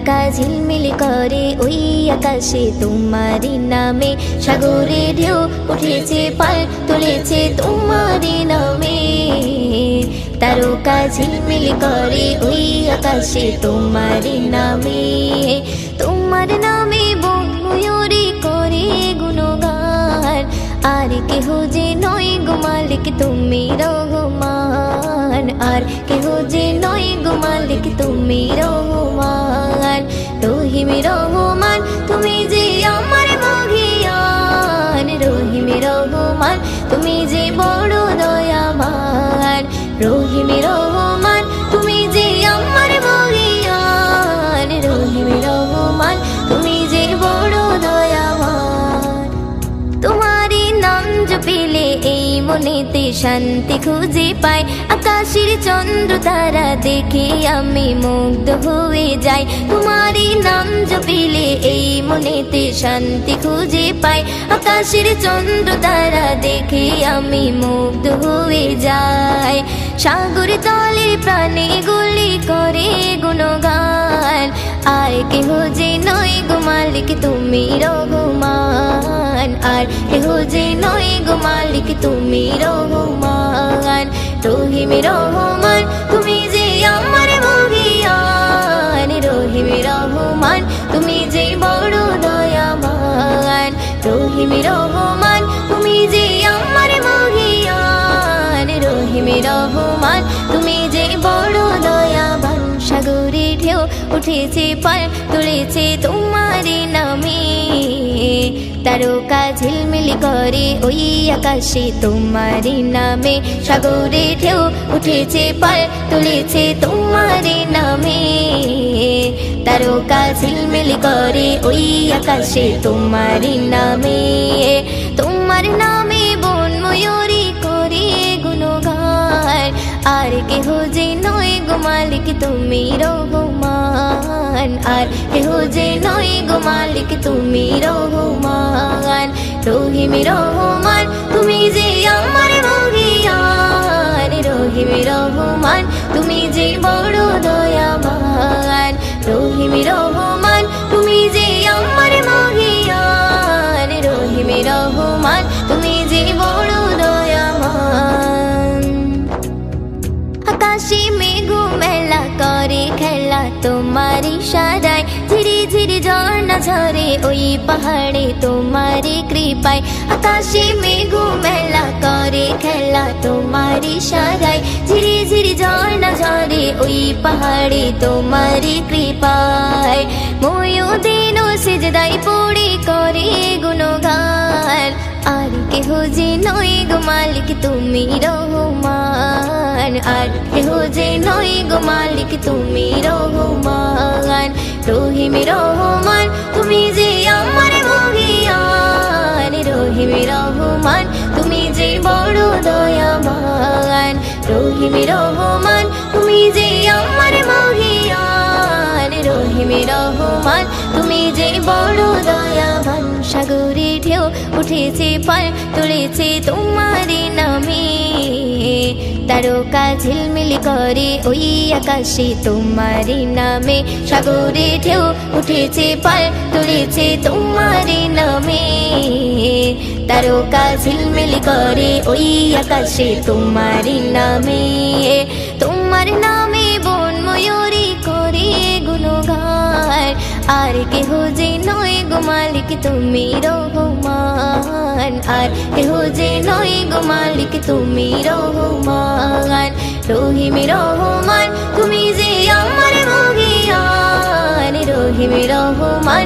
তারকা ঝিলমিল করে ওই আকাশে। তোমার নামে সাগরে ঢেউ উঠেছে, পাল তুলেছে তোমার নামে। তারকা ঝিলমিল করে ওই আকাশে তোমার নামে। আর কেহ যে নয় গো মালিক, তুমি রহমান। আর কেহ যে নয় গো মালিক, তুমি রহমান। রহিম রহমান, তুমি যে আমার মঘিয়ান রহিম রহমান, তুমি যে বড় দয়াবান। রহিম রহমান শান্তি খুঁজে পাই। আকাশের চন্দ্র তারা দেখে আমি মুগ্ধ হয়ে যাই। তোমারই নাম জপিলে এই মনেতে শান্তি খুঁজে পাই। আকাশের চন্দ্র তারা দেখে আমি মুগ্ধ হয়ে যাই। সাগর তলে প্রাণে গুলি করে গুণগান। আর কেহ যে নয় গো মালিক, তুমি রহমান। আর কেহ যে নয় গো মালিক, তুমি রহমান। রহিম রহমান, তুমি যে আমার মহিয়ান। রহিম রহমান, তুমি যে বড় দয়ামান রহিম রহমান, তুমি যে আমার মহিয়ান। রহিম রহমান, তুমি উঠেছে পাল তুলেছে তোমার নামে। তারকা ঝিলমিল করে ওই আকাশে তোমার নামে। সাগরে ঢেউ উঠেছে পাল তুলেছে তোমার নামে। তারকা ঝিলমিল করে ওই আকাশে তোমার নামে। তোমার নামে বন ময়ূরী করে গুণগান। আর কেহ যে নয় গো মালিক, তুমি রহমান আর কেহ যে নয় গো মালিক, তুমি রহমান। রহিম রহমান, তুমি যে আমার মহিয়ান রহিম রহমান, তুমি যে বড় দয়াবান। রহিম রহমান, তুমি যে আমার মহিয়ান রহিম রহমান, তুমি আকাশে মেঘু মেলা করে খেলা তোমার ইশারায় ধীরে ধীরে ঝর্ণা ঝরে ওই পাহাড়ে তোমার কৃপায়। আকাশে মেঘু মেলা করে খেলা তোমার ইশারায় ধীরে ধীরে ঝর্ণা ঝরে ওই পাহাড়ে তোমার কৃপায়। ময়ূদিন সিজদাই পড়ে করে গুণগান। আর কেহ যে নয় গো মালিক, তুমি রহমান। আর কেহ যে নয় গো মালিক, তুমি রহমান, রহিম রহমান, তুমি যে আমার মহিয়ান, রহিম রহমান, তুমি যে বড় দয়াবান, রহিম রহমান, তুমি যে আমার মহিয়ান, রহিম রহমান, তুমি যে বড় দয়াবান সাগরে ঢেউ উঠেছে পাল তুলেছে তোমার নামে। তারকা ঝিলমিল করে ওই আকাশে তোমার নামে সাগরে ঢেউ উঠেছে, পাল তুলেছে তোমার নামে। তারকা ঝিলমিল করে ওই আকাশে তোমার নামে। তোমার নামে বন ময়ূরী করে গুণগান, আর কেহ যে নয় গো মালিক, তুমি রহমান। আর কেহ যে নয় গো মালিক, তুমি রহমান। রহিম রহমান, তুমি যে আমার মহিয়ান। রহিম রহমান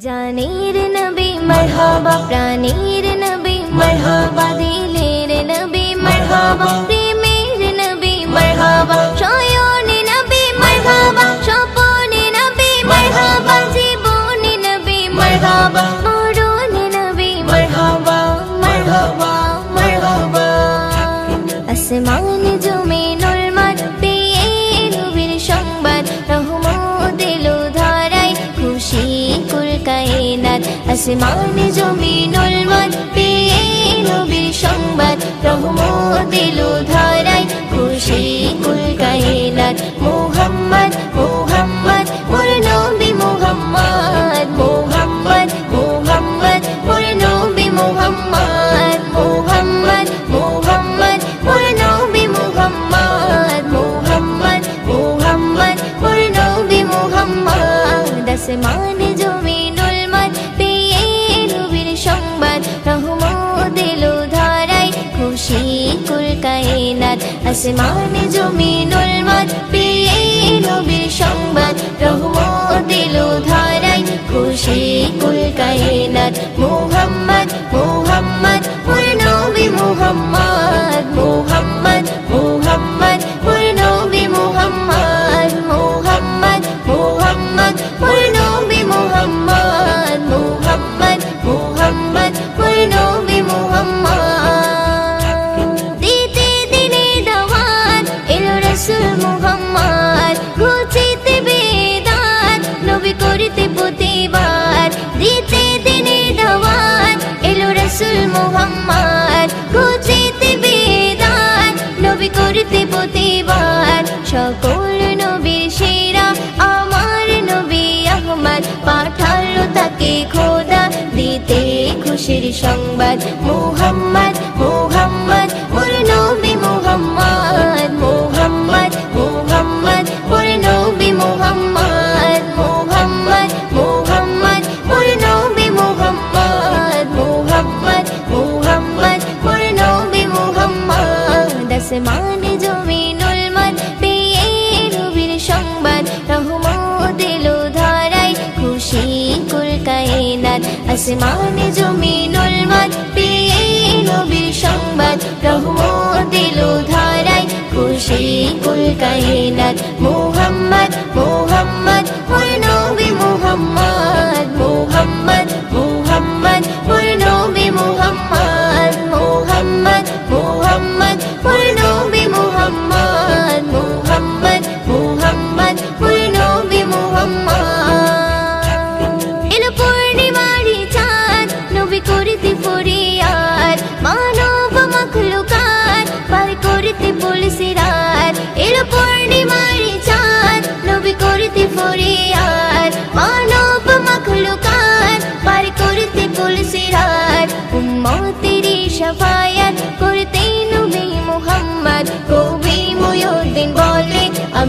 জানের নবী মরহাবা প্রাণীর নবী মরহাবা দিলের নবী মরহাবা আছে আসমানে জমিনুল মন পেয়ে নবী সংবাদ রহমত দিল ধারায় খুশি কুল কাহিলাত বিরাট আসমানে জমিনুল মাঠ পেয়ে নবীর সংবাদ রহমত দিল ধারায় খুশি কুল কায়নাত, মোহাম্মদ মোহাম্মদ মোর নবী মোহাম্মদ মোহাম্মদ করতে প্রতিবার। সকল নবীর সেরা, আমার নবী আহমদ পাঠালো তাকে খোদা। দিতে খুশির সংবাদ মোহ আসমানে জমিনুল মান পেয়ে নবীর সংবাদ। রহমত দিল ধারায়, খুশি কুল কাহিনাত মোহাম্মদ মোহাম্মদ হয় নবী মোহাম্মদ মোহাম্মদ মোহাম্মদ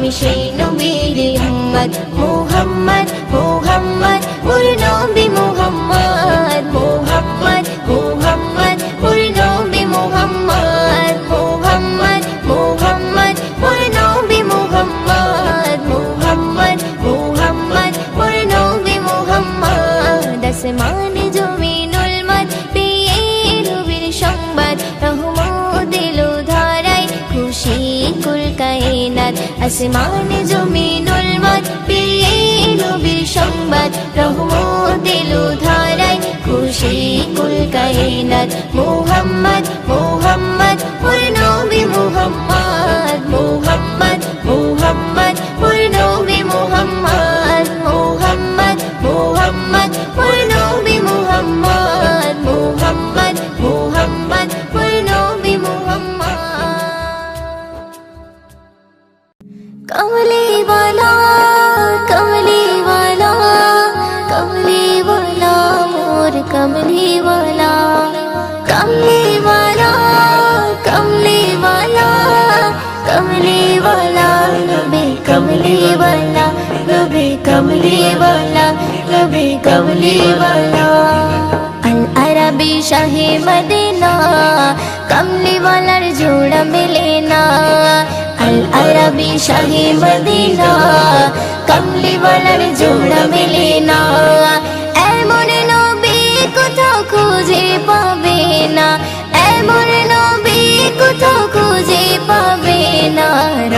আমি সেই নবীর উম্মত মুহাম্মদ মুহাম্মদ ওর নবী আসমানে জমিনুল মাঠ পেয়ে নবীর সংবাদ রহমত এলো ধারায় খুশি কুল কায়নাত মোহাম্মদ মোহাম্মদ, ওর নবী মোহাম্মদ মোহাম্মদ।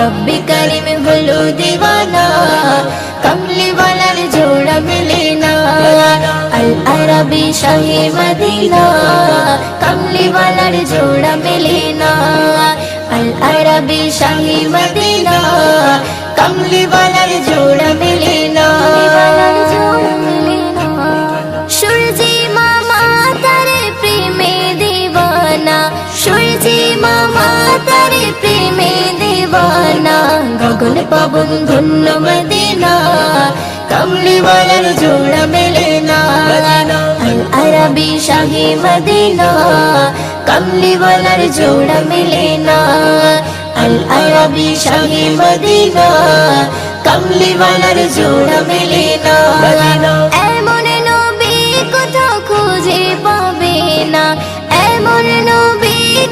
রব্বি করিম হলো দিওয়ানা কমলিওয়ালার জোড়া মিলে না আল আরবি শাহি মদিনা কমলিওয়ালার জোড়া মিলে না আল আরবি শাহি মদিনা কমলিওয়ালার জোড়া মিলে না সূর্যি মামা তার প্রেমে দিওয়ানা সূর্যি মামা তার প্রেমে দিওয়ানা গগন পবন ধন্য মদিনা, কমলি বালার জোড়া মিলে না। আল আরবি শাহী মদিনা, কমলি বালার জোড়া মিলে না। আল আরবি শাহী মদিনা, কমলি বালার জোড়া মিলে না। এমন নবী কোথাও খুঁজে পাবে না। এমন নবী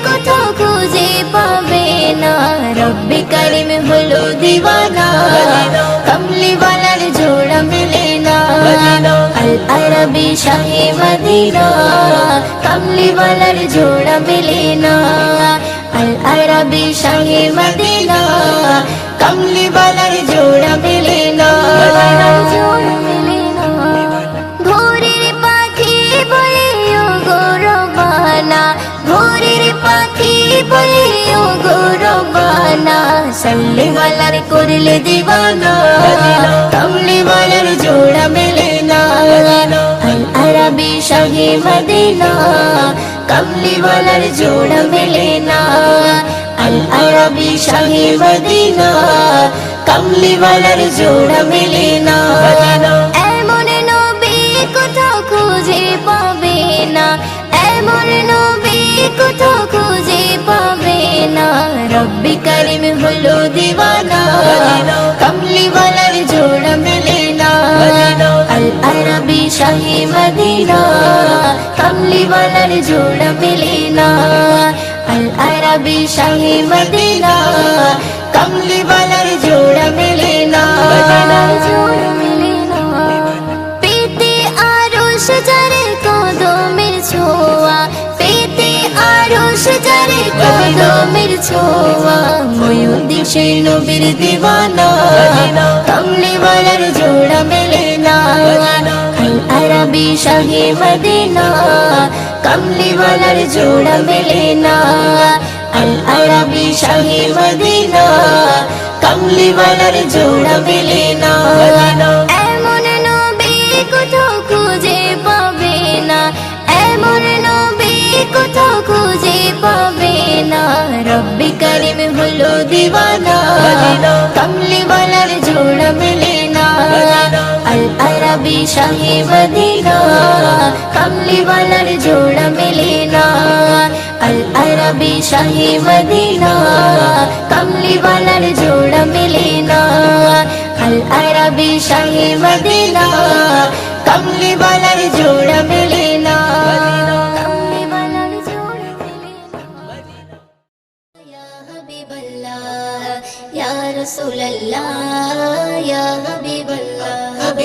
কোথাও খুঁজে পাবে না। রব্বি করিম হলো দিওয়ানা। কমলি বালার জোড়া মিলে না। আল আরবি শাহে মদিনা। কমলি বালার জোড়া মিলে না। আল আরবি শাহে মদিনা। কমলি বালার জোড়া মিলে না। জোড়া বলে ও গৌরবানা সাল্লি ওয়ালার করলে দিবানা কমলি ওয়ালার জোড়া মেলে না। আল আরবি শাহে মদিনা কমলি ওয়ালার জোড়া মেলে না। আল আরবি শাহে মদিনা জোড়া মেলে না। এমন নবী কোথাও খুঁজে পাবে না। এমন নবী কোথাও না রব্বি করিম হলো দিওয়ানা কমলি ওয়ালার জোড়া মেলে না আল আরবি শাহি মদিনা কমলি ওয়ালার জোড়া মেলে না আল আরবি শাহি মদিনা কমলি সজারে কদমের ছোঁয়া ময়ূরদিন সেই নবীর দিওয়ানা। কমলি ওয়ালার জোড়া মেলে না। আল আরবি শাহে মদিনা কমলি ওয়ালার জোড়া মেলে না। আল আরবি শাহে মদিনা কমলি ওয়ালার জোড়া মেলে না। এমন নবী কোথাও খুঁজে পাবে না। এমন নবী কোথাও খুঁজে পাবে দিওয়ানা কমলি ওয়ালার জোড়া মেলে না আল আরবি শাহে মদিনা কমলি ওয়ালার জোড়া মেলে না আল আরবি শাহে মদিনা কমলি ওয়ালার জোড়া মেলে না আল আরবি শাহে মদিনা কমলি জোড়া মেলে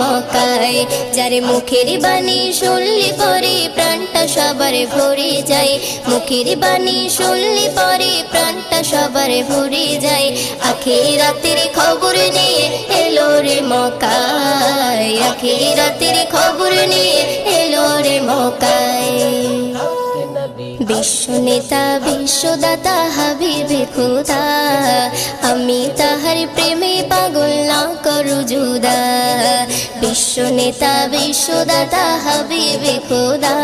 মকায় যার মুখের বাণী শুনলে পরে প্রাণটা সবার ভরে যায়। মুখের বাণী শুনলে পরে প্রাণটা সবার ভরে যায়। আখে রাতের খবর নিয়ে এলো রে মকায় আখে রাতের খবর নিয়ে এলো রে বিশ্ব নেতা, বিশ্বদাতা, হাবিবে খোদা, আমি তাহার প্রেমে পাগল বিশ্ব নেতা বিশ্বদাতা হাবিবে খোদা।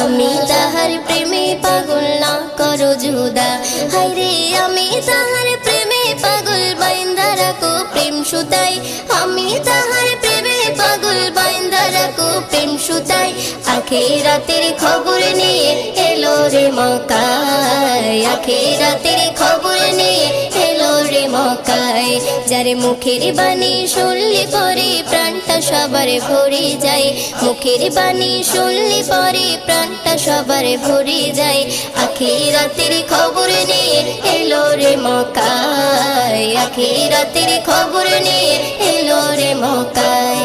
আমি তাহার প্রেমে পাগল না করু জুদা হাইরে আমি তাহার প্রেমে পাগল, বাইন্দা রাখো প্রেম সুতাই আমি তাহার প্রেমে পাগল, বাইন্দা রাখো প্রেম সুতাই আখে রাতের খবর নিয়ে এলো রে মকায় আখে রাতের খবর নিয়ে মকায়, যার মুখের বাণী শুনলে পরে প্রাণটা সবার ভরে যায়। মুখের বাণী শুনলে পরে প্রাণটা সবার ভরে যায়। আখে রাতের খবর নিয়ে এলো রে মকায় আখে খবর নিয়ে এলো রে মকায়।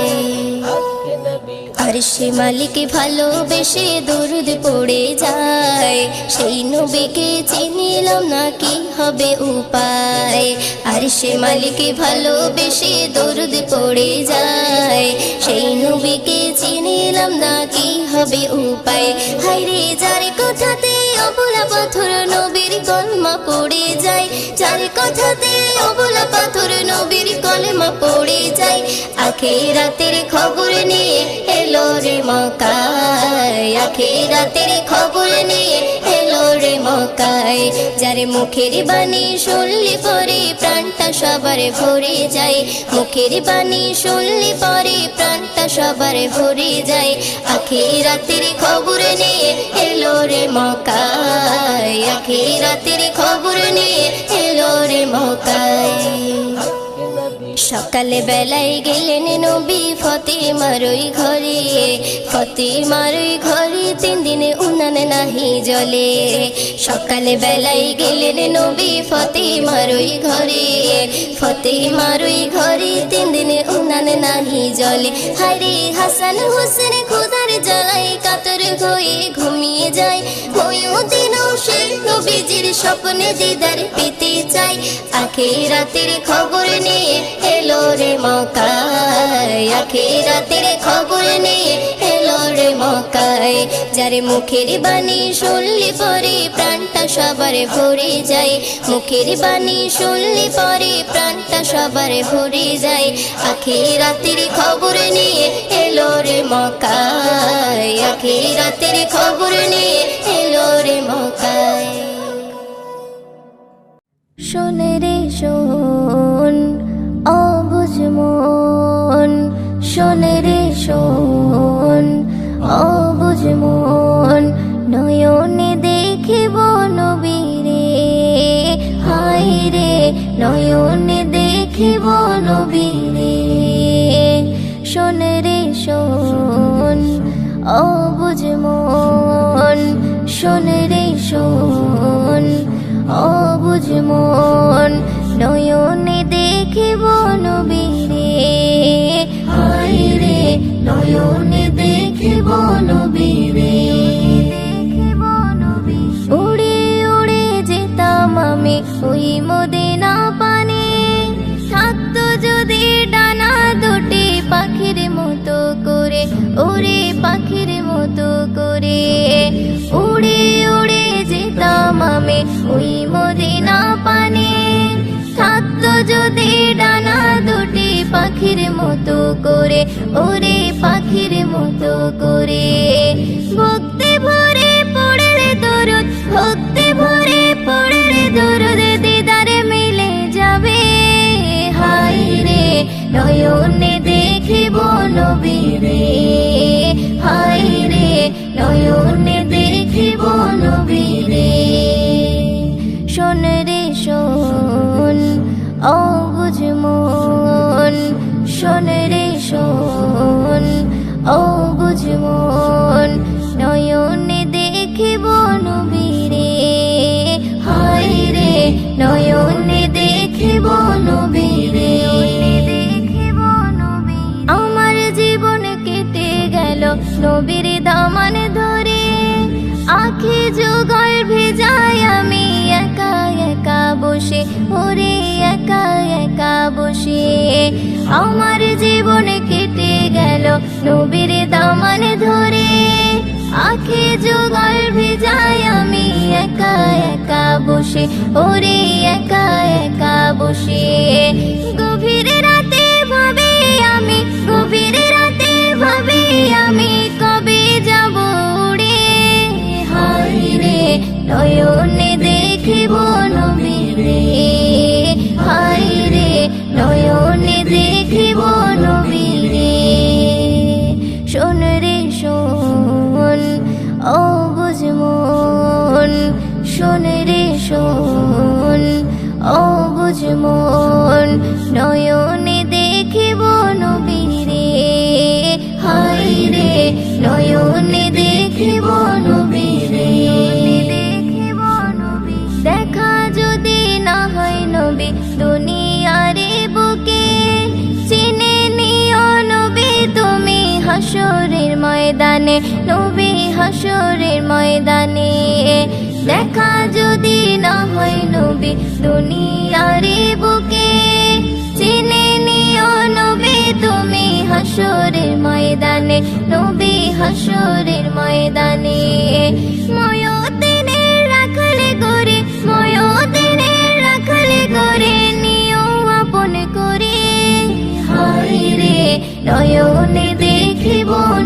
আর সে মালিক ভালোবেসে দরুদ পড়ে যায়। সেই নবীকে চিনিলাম না কি হবে উপায়। আর সে মালিক ভালোবেসে দরুদ পড়ে যায়। সেই নবীকে চিনিলাম না কি হবে উপায়। হাইরে যার কথাতে অবলা পাথর নবীর কলমা পড়ে যায়। যার কথাতে অবলা পাথর নবীর কলমা পড়ে যায়। আখে রাতের খবর নিয়ে এলো রে মকায় আখে রাতের খবর নিয়ে এলো মকাই যার মুখের বাণী শুনলে পরে প্রাণটা সবার ভরে যায়। মুখের বাণী শুনলে পরে প্রাণটা সবার ভরে যায়। আখে রাতের খবর নিয়ে এলো রে মকায় আখে রাতের খবর নিয়ে এলো রে মকায়। সকালে বেলায় গেলেন নবী ফতে মারই ঘরে ফতে মারই ঘরে তিন দিনে উনানে নাহি জলে সকালে বেলায় গেলেন নবী ফতে মারই ঘরে ফতে মারই ঘরে তিন দিনে উনানে নাহি জলে হারে হাসান হোসেন খুদার জ্বালায় কাতর হয়ে ঘুমিয়ে যায়। নবীজির স্বপ্নে দিদার পেতে চাই। আখে রাতের খবর নিয়ে এলো রে মকায় আখে রাতের খবর নিয়ে এলো রে মকায় যারে মুখের বাণী শুনলে পরে প্রাণটা সবার ভরে যায়। মুখের বাণী শুনলে পরে প্রাণটা সবার ভরে যায়। আখে রাতের খবর নিয়ে এলো রে মকায় আখে রাতের খবর নিয়ে এলো রে মকায় শোনে রে শোন, অবুঝ মন। শোনে রে শোন, অবুঝ মন। নয়নে দেখিব নবীরে হাই রে, নয়নে দেখিব নবীরে। শোনে রে শোন, অবুঝ মন। শোনে রে শোন অবুঝ মন নয়নে দেখিব নবীরে হাই রে নয়নে যদি ডানা দুটি পাখির মতো করে, ওরে পাখির মতো করে। ভক্তি ভরে পড়ে রে দরদ, ভক্তি ভরে পড়ে রে দরদ, দিদারে মিলে যাবে। হাই রে নয়নে দেখিব নবীরে বসে, ওরে একা একা বসে। আমার জীবন কেটে গেল নবীর দামান ধরে। আখি যুগল ভেজায় আমি একা একা বসে, ওরে একা একা বসে। গভীর রাতে ভাবে আমি, গভীর রাতে ভাবে আমি কবে যাব উড়ে। হাই রে, নয়নে দেখিব নবীরে হাই রে, নয়নে দেখিব নবীরে শোন রে, শোন ও মন। শোন রে, শোন ও মন। ময়দানে, নবী হাসরের ময়দানে। দেখা যদি না হয় নবী দুনিয়ার বুকে চিনে নিও নবী তুমি হাসরের ময়দানে, নবী হাসরের ময়দানে। ময়দিনে রাখলে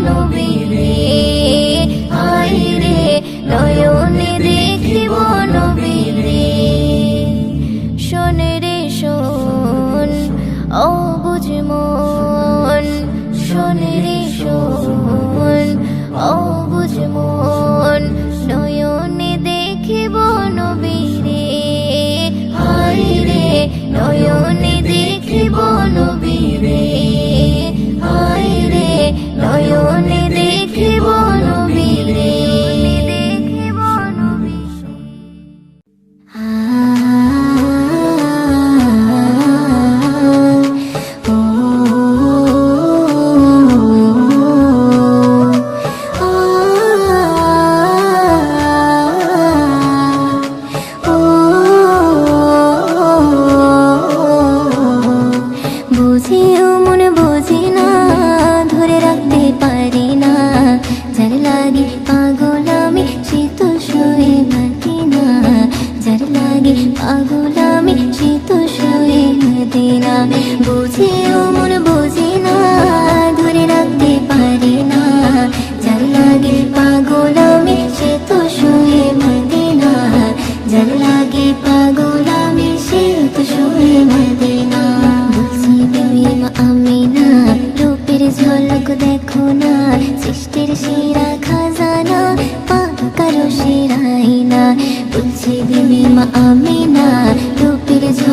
No Novena.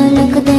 легко, легко,